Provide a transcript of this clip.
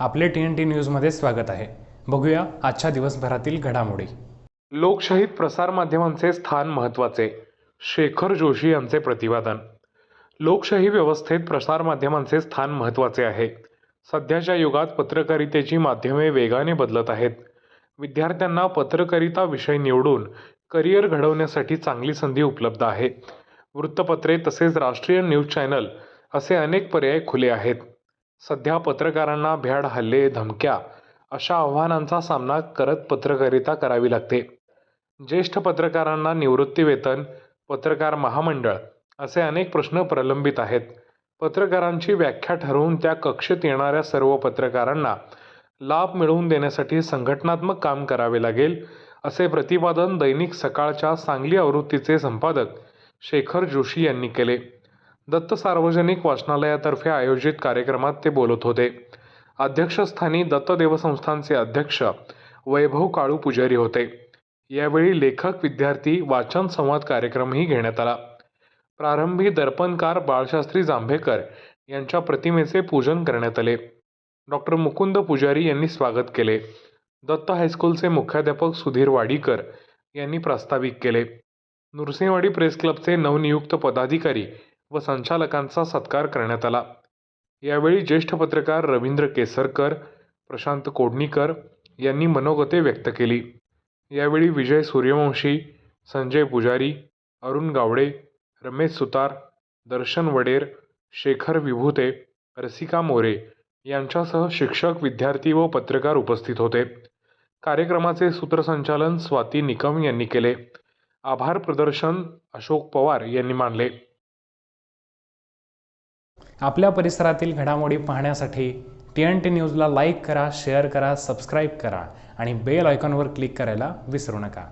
आपले T N T न्यूजमध्ये स्वागत आहे. बघूया आजच्या दिवसभरातील घडामोडी. लोकशाहीत प्रसारमाध्यमांचे स्थान महत्त्वाचे शेखर जोशी यांचे प्रतिपादन. लोकशाही व्यवस्थेत प्रसारमाध्यमांचे स्थान महत्त्वाचे आहे. सध्याच्या युगात पत्रकारितेची माध्यमे वेगाने बदलत आहेत. विद्यार्थ्यांना पत्रकारिता विषय निवडून करिअर घडवण्यासाठी चांगली संधी उपलब्ध आहे. वृत्तपत्रे तसेच राष्ट्रीय न्यूज चॅनल असे अनेक पर्याय खुले आहेत. सध्या पत्रकारांना भ्याड हल्ले धमक्या अशा आव्हानांचा सामना करत पत्रकारिता करावी लागते. ज्येष्ठ पत्रकारांना निवृत्तीवेतन पत्रकार महामंडळ असे अनेक प्रश्न प्रलंबित आहेत. पत्रकारांची व्याख्या ठरवून त्या कक्षेत येणाऱ्या सर्व पत्रकारांना लाभ मिळवून देण्यासाठी संघटनात्मक काम करावे लागेल असे प्रतिपादन दैनिक सकाळच्या सांगली आवृत्तीचे संपादक शेखर जोशी यांनी केले. दत्त सार्वजनिक वाचनालयातर्फे आयोजित कार्यक्रमात ते बोलत होते. अध्यक्षस्थानी दत्त देवसंस्थानचे अध्यक्ष वैभव काळू पुजारी होते. यावेळी लेखक विद्यार्थी वाचन संवाद कार्यक्रमही घेण्यात आला. प्रारंभी दर्पणकार बाळशास्त्री जांभेकर यांच्या प्रतिमेचे पूजन करण्यात आले. डॉक्टर मुकुंद पुजारी यांनी स्वागत केले. दत्त हायस्कूलचे मुख्याध्यापक सुधीर वाडीकर यांनी प्रास्ताविक केले. नृसिंहवाडी प्रेस क्लबचे नवनियुक्त पदाधिकारी व संचालकांचा सत्कार करण्यात आला. यावेळी ज्येष्ठ पत्रकार रवींद्र केसरकर प्रशांत कोडणीकर यांनी मनोगते व्यक्त केली. यावेळी विजय सूर्यवंशी संजय पुजारी अरुण गावडे रमेश सुतार दर्शन वडेर शेखर विभूते रसिका मोरे यांच्यासह शिक्षक विद्यार्थी व पत्रकार उपस्थित होते. कार्यक्रमाचे सूत्रसंचालन स्वाती निकम यांनी केले. आभार प्रदर्शन अशोक पवार यांनी मानले. आपल्या परिसरातील घडामोडी पाहण्यासाठी टी एन टी न्यूजला लाईक करा शेअर करा सबस्क्राईब करा आणि बेल आयकॉनवर क्लिक करायला विसरू नका.